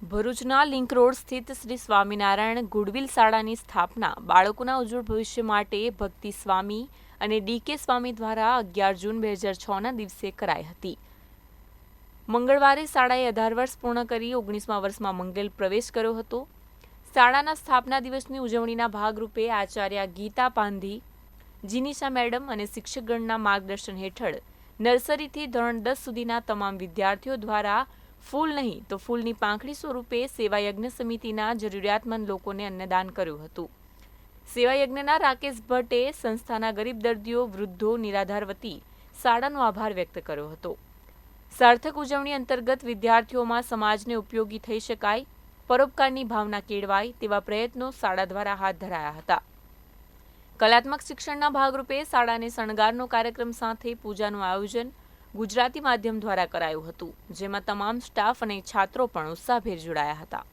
ભરૂચના link road સ્થિત Shri Swaminarayan goodwill શાળાની સ્થાપના બાળકોના ઉજ્જવળ ભવિષ્ય માટે ભક્તિ સ્વામી અને ડીકે સ્વામી દ્વારા અગિયાર જૂન બે હજાર છના દિવસે કરાઈ હતી. મંગળવારે શાળાએ અઢાર વર્ષ પૂર્ણ કરી ઓગણીસમા વર્ષમાં મંગલ પ્રવેશ કર્યો હતો. શાળાના સ્થાપના દિવસની ઉજવણીના ભાગરૂપે આચાર્ય ગીતા પાંધી જીનિશા મેડમ અને શિક્ષકગણના માર્ગદર્શન હેઠળ નર્સરીથી ધોરણ દસ સુધીના તમામ વિદ્યાર્થીઓ દ્વારા ફૂલ નહીં તો ફૂલની પાંખડી સ્વરૂપે સેવાયજ્ઞ સમિતિના જરૂરિયાતમંદ લોકોને અન્નદાન કર્યું હતું. સેવાયજ્ઞના રાકેશ ભટ્ટે સંસ્થાના ગરીબ દર્દીઓ, વૃદ્ધો, નિરાધાર વતી શાળાનો આભાર વ્યક્ત કર્યો હતો. સાર્થક ઉજવણી અંતર્ગત વિદ્યાર્થીઓમાં સમાજને ઉપયોગી થઈ શકાય, પરોપકારની ભાવના કેળવાય તેવા પ્રયત્નો શાળા દ્વારા હાથ ધરાયા હતા. કલાત્મક શિક્ષણના ભાગરૂપે શાળાને શણગારનો કાર્યક્રમ સાથે પૂજાનું આયોજન ગુજરાતી માધ્યમ દ્વારા કરાયું હતું જેમાં તમામ સ્ટાફ અને છાત્રો પણ ઉત્સાહભેર જોડાયા હતા.